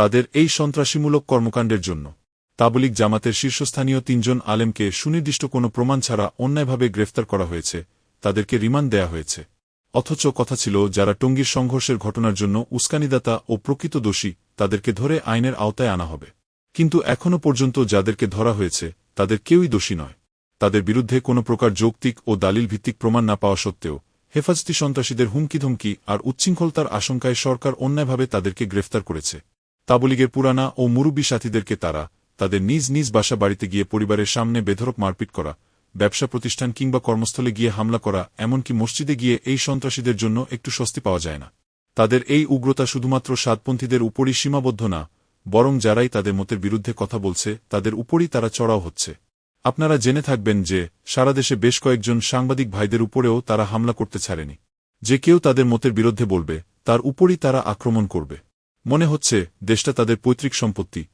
তাদের এই সন্ত্রাসীমূলক কর্মকাণ্ডের জন্য। তাবলিক জামাতের শীর্ষস্থানীয় তিনজন আলেমকে সুনির্দিষ্ট কোনো প্রমাণ ছাড়া অন্যায়ভাবে গ্রেফতার করা হয়েছে, তাদেরকে রিমান্ড দেয়া হয়েছে। অথচ কথা ছিল, যারা টঙ্গীর সংঘর্ষের ঘটনার জন্য উস্কানিদাতা ও প্রকৃত দোষী, তাদেরকে ধরে আইনের আওতায় আনা হবে। কিন্তু এখনও পর্যন্ত যাদেরকে ধরা হয়েছে, তাদের কেউই দোষী নয়। তাদের বিরুদ্ধে কোনো প্রকার যৌক্তিক ও দালিল ভিত্তিক প্রমাণ না পাওয়া সত্ত্বেও, হেফাজতি সন্ত্রাসীদের হুমকিধমকি আর উচ্ছৃঙ্খলতার আশঙ্কায় সরকার অন্যায়ভাবে তাদেরকে গ্রেফতার করেছে। তাবলিগের পুরানা ও মুরব্বী সাথীদেরকে তারা তাদের নিজ নিজ বাসা বাড়িতে গিয়ে পরিবারের সামনে বেধরক মারপিট করা, ব্যবসা প্রতিষ্ঠান কিংবা কর্মস্থলে গিয়ে হামলা করা, এমনকি মসজিদে গিয়ে এই সন্ত্রাসীদের জন্য একটু স্বস্তি পাওয়া যায় না। তাদের এই উগ্রতা শুধুমাত্র সাতপন্থীদের উপরই সীমাবদ্ধ না, বরং যারাই তাদের মতের বিরুদ্ধে কথা বলছে, তাদের উপরই তারা চড়াও হচ্ছে। আপনারা জেনে থাকবেন যে, সারা দেশে বেশ কয়েকজন সাংবাদিক ভাইদের উপরেও তারা হামলা করতে ছাড়েনি। যে কেউ তাদের মতের বিরুদ্ধে বলবে, তার উপরই তারা আক্রমণ করবে। মনে হচ্ছে দেশটা তাদের পৈতৃক সম্পত্তি।